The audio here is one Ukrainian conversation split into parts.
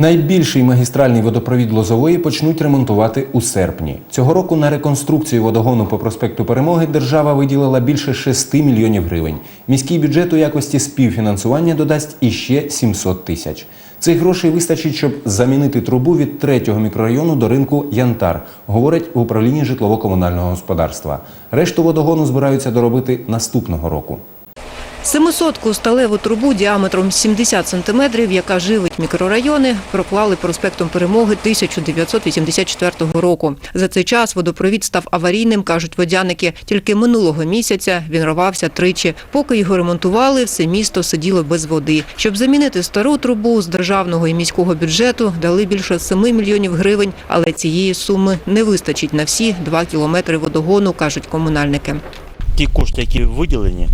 Найбільший магістральний водопровід Лозової почнуть ремонтувати у серпні. Цього року на реконструкцію водогону по проспекту Перемоги держава виділила більше 6 мільйонів гривень. Міський бюджет у якості співфінансування додасть іще 700 тисяч. Цих грошей вистачить, щоб замінити трубу від третього мікрорайону до ринку Янтар, говорять в управлінні житлово-комунального господарства. Решту водогону збираються доробити наступного року. Семисотку сталеву трубу діаметром 70 сантиметрів, яка живить мікрорайони, проклали проспектом Перемоги 1984 року. За цей час водопровід став аварійним, кажуть водяники. Тільки минулого місяця він рвався тричі. Поки його ремонтували, все місто сиділо без води. Щоб замінити стару трубу з державного і міського бюджету, дали більше 7 мільйонів гривень, але цієї суми не вистачить на всі 2 кілометри водогону, кажуть комунальники. ті кошти, які виділені,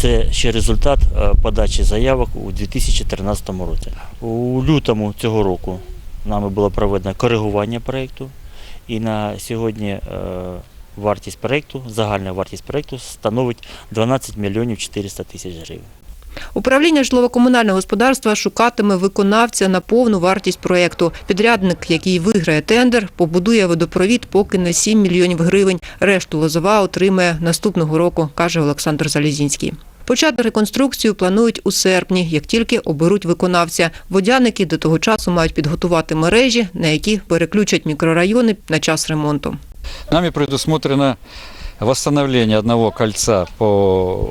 це ще результат е, подачі заявок у 2013 році. У лютому цього року нами було проведено коригування проєкту, і на сьогодні е, вартість проєкту, загальна вартість проєкту становить 12 мільйонів 400 тисяч гривень. Управління житлово-комунального господарства шукатиме виконавця на повну вартість проєкту. Підрядник, який виграє тендер, побудує водопровід поки на 7 мільйонів гривень. Решту Лозова отримає наступного року, каже Олександр Залізінський. Почати реконструкцію планують у серпні, як тільки оберуть виконавця. Водяники до того часу мають підготувати мережі, на які переключать мікрорайони на час ремонту. Нами предусмотрено восстановление одного кольца по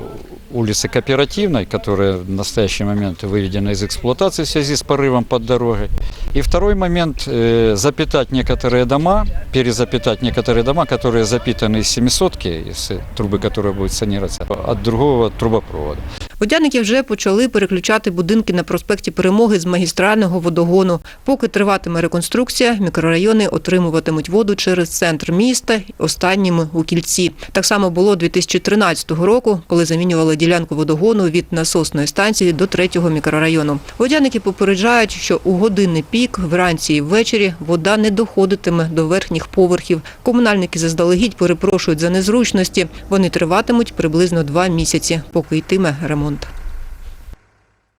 улице Кооперативной, которая в настоящий момент выведена из эксплуатации в связи с порывом под дорогой. И второй момент э, запитать некоторые дома, перезапитать некоторые дома, которые запитаны из семисотки, из трубы, которая будет санироваться, от другого трубопровода. Водяники вже почали переключати будинки на проспекті Перемоги з магістрального водогону. Поки триватиме реконструкція, мікрорайони отримуватимуть воду через центр міста, останніми у кільці. Так само було 2013 року, коли замінювали ділянку водогону від насосної станції до третього мікрорайону. Водяники попереджають, що у годинний пік вранці і ввечері вода не доходитиме до верхніх поверхів. Комунальники заздалегідь перепрошують за незручності. Вони триватимуть приблизно два місяці, поки йтиме ремонт. Mund.